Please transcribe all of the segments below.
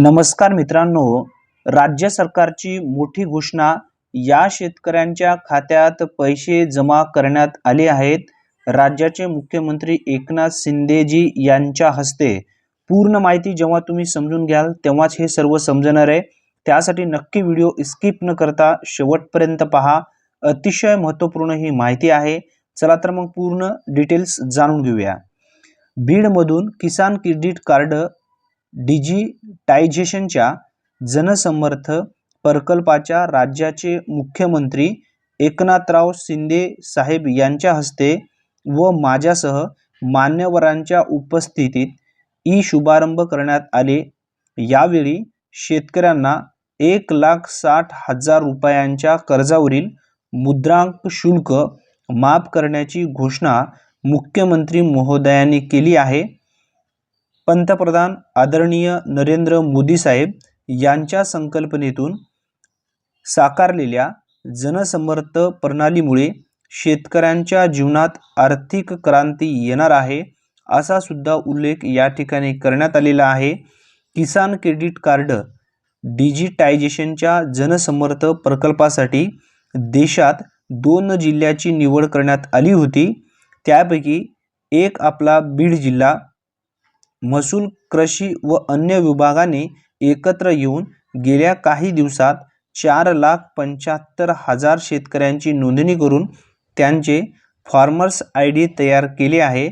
नमस्कार मित्रांनो राज्य सरकारची मोठी घोषणा या शेतकऱ्यांच्या खात्यात पैसे जमा करण्यात आले आहेत. राज्याचे मुख्यमंत्री एकनाथ शिंदेजी यांच्या हस्ते पूर्ण माहिती जेव्हा तुम्ही समजून घ्याल तेव्हाच हे सर्व समजणार आहे. त्यासाठी नक्की व्हिडिओ स्किप न करता शेवटपर्यंत पहा. अतिशय महत्त्वपूर्ण ही माहिती आहे. चला तर मग पूर्ण डिटेल्स जाणून घेऊया. बीडमधून किसान क्रेडिट कार्ड डिजिटायझेशनच्या जनसमर्थ प्रकल्पाच्या राज्याचे मुख्यमंत्री एकनाथराव शिंदे साहेब यांच्या हस्ते व माझ्यासह मान्यवरांच्या उपस्थितीत ई शुभारंभ करण्यात आले. यावेळी शेतकऱ्यांना एक लाख साठ हजार रुपयांच्या कर्जावरील मुद्रांक शुल्क माफ करण्याची घोषणा मुख्यमंत्री महोदयांनी केली आहे. पंतप्रधान आदरणीय नरेंद्र मोदी साहेब यांच्या संकल्पनेतून साकारलेल्या जनसमर्थ प्रणालीमुळे शेतकऱ्यांच्या जीवनात आर्थिक क्रांती येणार आहे असा सुद्धा उल्लेख या ठिकाणी करण्यात आलेला आहे. किसान क्रेडिट कार्ड डिजिटायझेशनच्या जनसमर्थ प्रकल्पासाठी देशात दोन जिल्ह्याची निवड करण्यात आली होती. त्यापैकी एक आपला बीड जिल्हा महसूल कृषी व अन्य विभागाने एकत्र येऊन गेल्या काही दिवसात चार लाख पंच्याहत्तर हजार शेतकऱ्यांची नोंदणी करून त्यांचे फार्मर्स आय डी तयार केले आहे.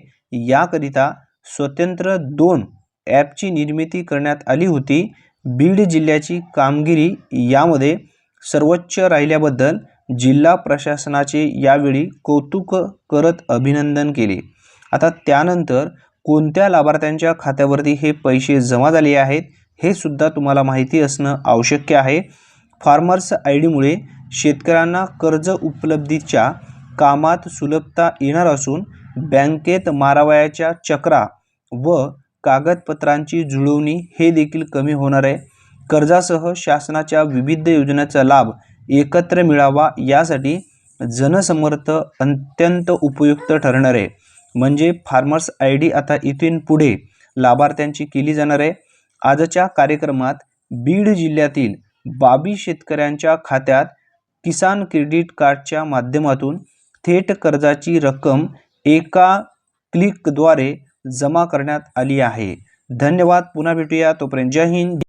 याकरिता स्वतंत्र दोन ॲपची निर्मिती करण्यात आली होती. बीड जिल्ह्याची कामगिरी यामध्ये सर्वोच्च राहिल्याबद्दल जिल्हा प्रशासनाचे यावेळी कौतुक करत अभिनंदन केले. आता त्यानंतर कोणत्या लाभार्थ्यांच्या खात्यावरती हे पैसे जमा झाले आहेत हे सुद्धा तुम्हाला माहिती असणं आवश्यक आहे. फार्मर्स आय डीमुळे शेतकऱ्यांना कर्ज उपलब्धीच्या कामात सुलभता येणार असून बँकेत मारावयाच्या चक्रा व कागदपत्रांची जुळवणी हे देखील कमी होणार आहे. कर्जासह शासनाच्या विविध योजनांचा लाभ एकत्र मिळावा यासाठी जनसमर्थ अत्यंत उपयुक्त ठरणार आहे. म्हणजे फार्मर्स आय डी आता इथून पुढे लाभार्थ्यांची केली जाणार आहे. आजच्या कार्यक्रमात बीड जिल्ह्यातील बावीस शेतकऱ्यांच्या खात्यात किसान क्रेडिट कार्डच्या माध्यमातून थेट कर्जाची रक्कम एका क्लिकद्वारे जमा करण्यात आली आहे. धन्यवाद. पुन्हा भेटूया. तोपर्यंत जय हिंद.